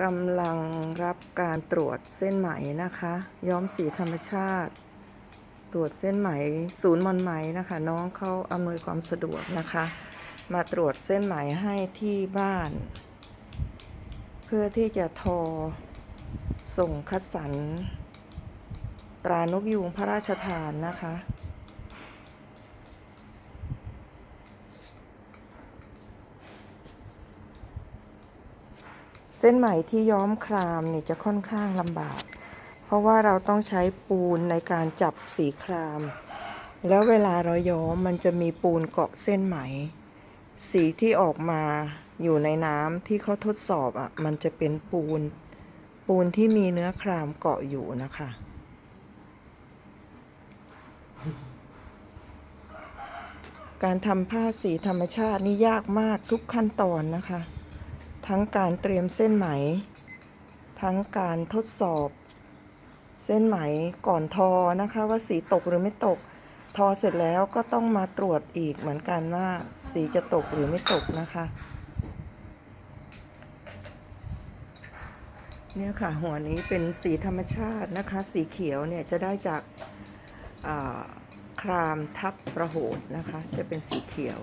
กำลังรับการตรวจเส้นไหมนะคะ ย้อมสีธรรมชาติ ตรวจเส้นไหม ศูนย์มอนไหมนะคะ น้องเขาอำนวยความสะดวกนะคะ มาตรวจเส้นไหมให้ที่บ้าน เพื่อที่จะทอส่งคัดสรรตรานกยูงพระราชทานนะคะ เส้นไหมที่ย้อมครามนี่จะค่อนข้างลำบาก เพราะว่าเราต้องใช้ปูนในการจับสีคราม แล้วเวลาเราย้อมมันจะมีปูนเกาะเส้นไหม สีที่ออกมาอยู่ในน้ำที่เขาทดสอบอะมันจะเป็นปูน ปูนที่มีเนื้อครามเกาะอยู่นะคะการทำผ้าสีธรรมชาตินี่ยากมากทุกขั้นตอนนะคะ ทั้งการเตรียมเส้นไหม ทั้งการทดสอบ เส้นไหมก่อนทอนะคะว่าสีตกหรือไม่ตก ทอเสร็จแล้วก็ต้องมาตรวจอีกเหมือนกันว่าสีจะตกหรือไม่ตกนะคะเนี่ยค่ะหัวนี้เป็นสีธรรมชาตินะคะ สีเขียวเนี่ยจะได้จากาครามทับประโหดนะคะ จะเป็นสีเขียว